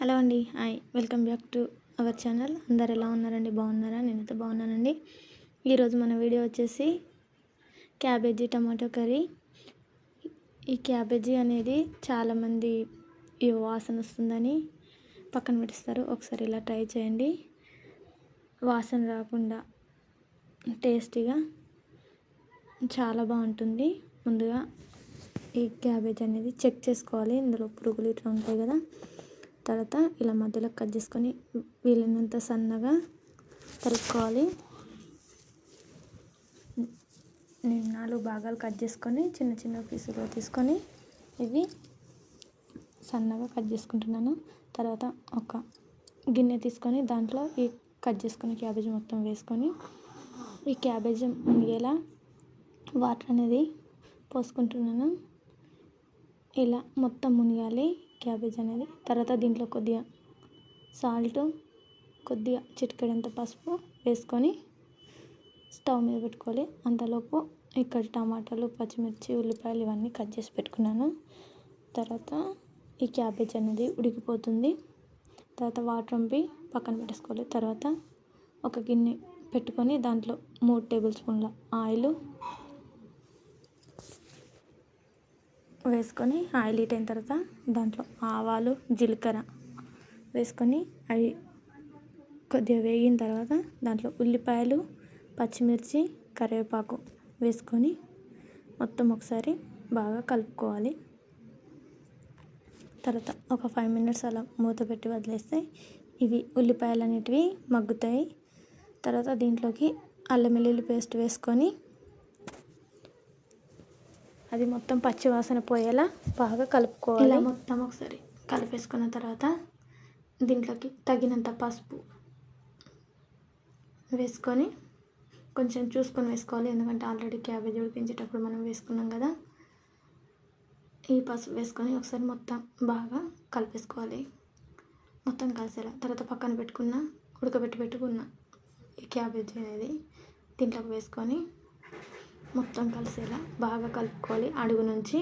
Hello అండి. Hi. Welcome back to our channel. అందరు ఎలా ఉన్నారండి? బాగున్నారా? నేనైతే బాగున్నానండి. ఈరోజు మన వీడియో వచ్చేసి క్యాబేజీ టమాటో కర్రీ. ఈ క్యాబేజీ అనేది చాలామంది ఈ వాసన వస్తుందని పక్కన పెట్టిస్తారు. ఒకసారి ఇలా ట్రై చేయండి. వాసన రాకుండా టేస్టీగా చాలా బాగుంటుంది. ముందుగా ఈ క్యాబేజ్ అనేది చెక్ చేసుకోవాలి. ఇందులో పురుగులు ఇట్లా ఉంటాయి కదా. తర్వాత ఇలా మధ్యలో కట్ చేసుకొని వీలైనంత సన్నగా తరుక్కోవాలి. నేను నాలుగు భాగాలు కట్ చేసుకొని చిన్న చిన్న పీసులు తీసుకొని ఇవి సన్నగా కట్ చేసుకుంటున్నాను. తర్వాత ఒక గిన్నె తీసుకొని దాంట్లో ఈ కట్ చేసుకుని క్యాబేజ్ మొత్తం వేసుకొని ఈ క్యాబేజ్ మునిగేలా వాటర్ అనేది పోసుకుంటున్నాను. ఇలా మొత్తం మునిగాలి. క్యాబేజ్ అనేది. తర్వాత దీంట్లో కొద్దిగా సాల్ట్ కొద్దిగా చిటికెడంత పసుపు వేసుకొని స్టవ్ మీద పెట్టుకోవాలి. అంతలోపు ఇక్కడ టమాటాలు పచ్చిమిర్చి ఉల్లిపాయలు ఇవన్నీ కట్ చేసి పెట్టుకున్నాను. తర్వాత ఈ క్యాబేజ్ అనేది ఉడికిపోతుంది. తర్వాత వాటర్ పంపి పక్కన పెట్టేసుకోవాలి. తర్వాత ఒక గిన్నె పెట్టుకొని దాంట్లో మూడు టేబుల్ స్పూన్ల ఆయిల్ వేసుకొని ఆయిల్ హీట్ అయిన తర్వాత దాంట్లో ఆవాలు జీలకర్ర వేసుకొని అవి కొద్దిగా వేగిన తర్వాత దాంట్లో ఉల్లిపాయలు పచ్చిమిర్చి కరివేపాకు వేసుకొని మొత్తం ఒకసారి బాగా కలుపుకోవాలి. తర్వాత ఒక ఫైవ్ మినిట్స్ అలా మూత పెట్టి వదిలేస్తే ఇవి ఉల్లిపాయలు అనేటివి మగ్గుతాయి. తర్వాత దీంట్లోకి అల్లం వెల్లుల్లి పేస్ట్ వేసుకొని అది మొత్తం పచ్చివాసన పోయేలా బాగా కలుపుకోవాలి. ఇలా మొత్తం ఒకసారి కలిపేసుకున్న తర్వాత దీంట్లోకి తగినంత పసుపు వేసుకొని కొంచెం చూసుకొని వేసుకోవాలి. ఎందుకంటే ఆల్రెడీ క్యాబేజ్ ఉడికించేటప్పుడు మనం వేసుకున్నాం కదా ఈ పసుపు వేసుకొని ఒకసారి మొత్తం బాగా కలిపేసుకోవాలి. మొత్తం కలిసేలా తర్వాత పక్కన పెట్టుకున్న ఉడకబెట్టి పెట్టుకున్న ఈ క్యాబేజ్ అనేది దీంట్లోకి వేసుకొని మొత్తం కలిసేలా బాగా కలుపుకోవాలి. అడుగు నుంచి.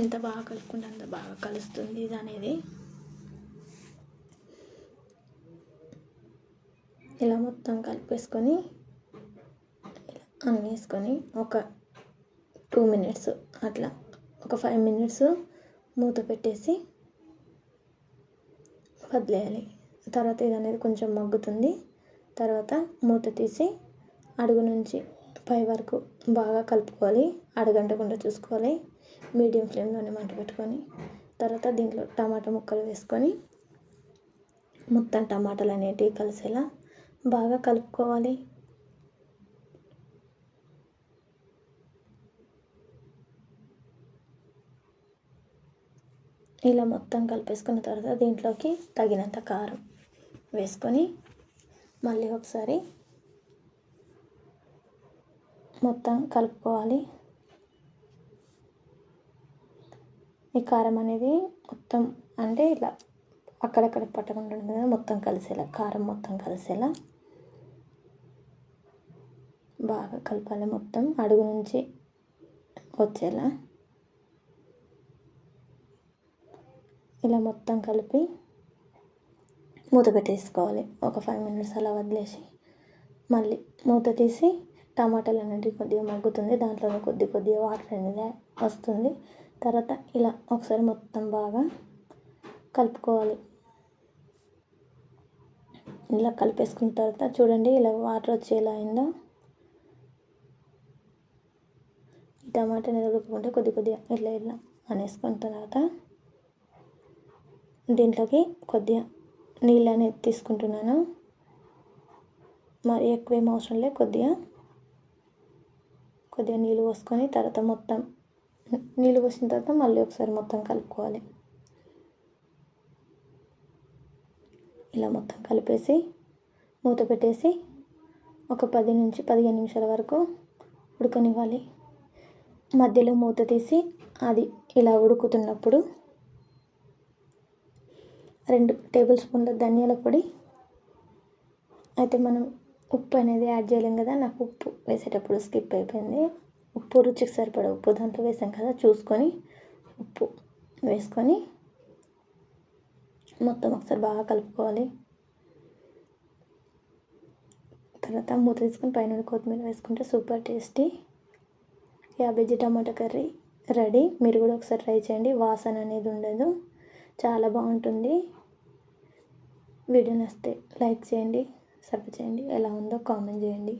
ఎంత బాగా కలుపుకుంటే అంత బాగా కలుస్తుంది ఇది అనేది. ఇలా మొత్తం కలిపేసుకొని అన్నీ వేసుకొని ఒక టూ మినిట్స్ అట్లా ఒక ఫైవ్ మినిట్స్ మూత పెట్టేసి వదిలేయాలి. తర్వాత ఇది అనేది కొంచెం మగ్గుతుంది. తర్వాత మూత తీసి అడుగు నుంచి పై వరకు బాగా కలుపుకోవాలి. అడగంటకుండా చూసుకోవాలి. మీడియం ఫ్లేమ్లోనే మంట పెట్టుకొని తర్వాత దీంట్లో టమాటా ముక్కలు వేసుకొని మొత్తం టమాటాలు అనేటివి కలిసేలా బాగా కలుపుకోవాలి. ఇలా మొత్తం కలిపేసుకున్న తర్వాత దీంట్లోకి తగినంత కారం వేసుకొని మళ్ళీ ఒకసారి మొత్తం కలుపుకోవాలి. ఈ కారం అనేది మొత్తం అంటే ఇలా అక్కడక్కడ పట్టకుండా ఉంటుంది కదా మొత్తం కలిసేలా కారం మొత్తం కలిసేలా బాగా కలపాలి మొత్తం అడుగు నుంచి వచ్చేలా. ఇలా మొత్తం కలిపి మూత పెట్టేసుకోవాలి. ఒక ఫైవ్ మినిట్స్ అలా వదిలేసి మళ్ళీ మూత తీసి టమాటాలు అనేది కొద్దిగా మగ్గుతుంది. దాంట్లో కొద్ది కొద్దిగా వాటర్ అనేది వస్తుంది. తర్వాత ఇలా ఒకసారి మొత్తం బాగా కలుపుకోవాలి. ఇలా కలిపేసుకున్న తర్వాత చూడండి ఇలా వాటర్ వచ్చి ఎలా అయిందో టమాటా అనేది ఉడుకుంటే కొద్ది కొద్దిగా ఇట్లా ఇలా అనేసుకున్న తర్వాత దీంట్లోకి కొద్దిగా నీళ్ళు అనేది తీసుకుంటున్నాను. మరి ఎక్కువేం అవసరం లేదు కొద్దిగా. కొద్దిగా నీళ్ళు పోసుకొని తర్వాత మొత్తం నీళ్ళు పోసిన తర్వాత మళ్ళీ ఒకసారి మొత్తం కలుపుకోవాలి. ఇలా మొత్తం కలిపేసి మూత పెట్టేసి ఒక పది నుంచి పదిహేను నిమిషాల వరకు ఉడకనివ్వాలి. మధ్యలో మూత తీసి అది ఇలా ఉడుకుతున్నప్పుడు రెండు టేబుల్ స్పూన్ల ధనియాల పొడి. అయితే మనం ఉప్పు అనేది యాడ్ చేయలేం కదా నాకు ఉప్పు వేసేటప్పుడు స్కిప్ అయిపోయింది. ఉప్పు రుచికి సరిపడ ఉప్పు దాంట్లో వేసాం కదా చూసుకొని ఉప్పు వేసుకొని మొత్తం ఒకసారి బాగా కలుపుకోవాలి. తర్వాత మూత తీసుకొని పైన కొత్తిమీర వేసుకుంటే super tasty. Cabbage tomato curry ready. మీరు కూడా ఒకసారి ట్రై చేయండి. వాసన అనేది ఉండదు. చాలా బాగుంటుంది. వీడియో నచ్చితే లైక్ చేయండి సబ్స్క్రైబ్ చేయండి ఎలా ఉందో కామెంట్ చేయండి.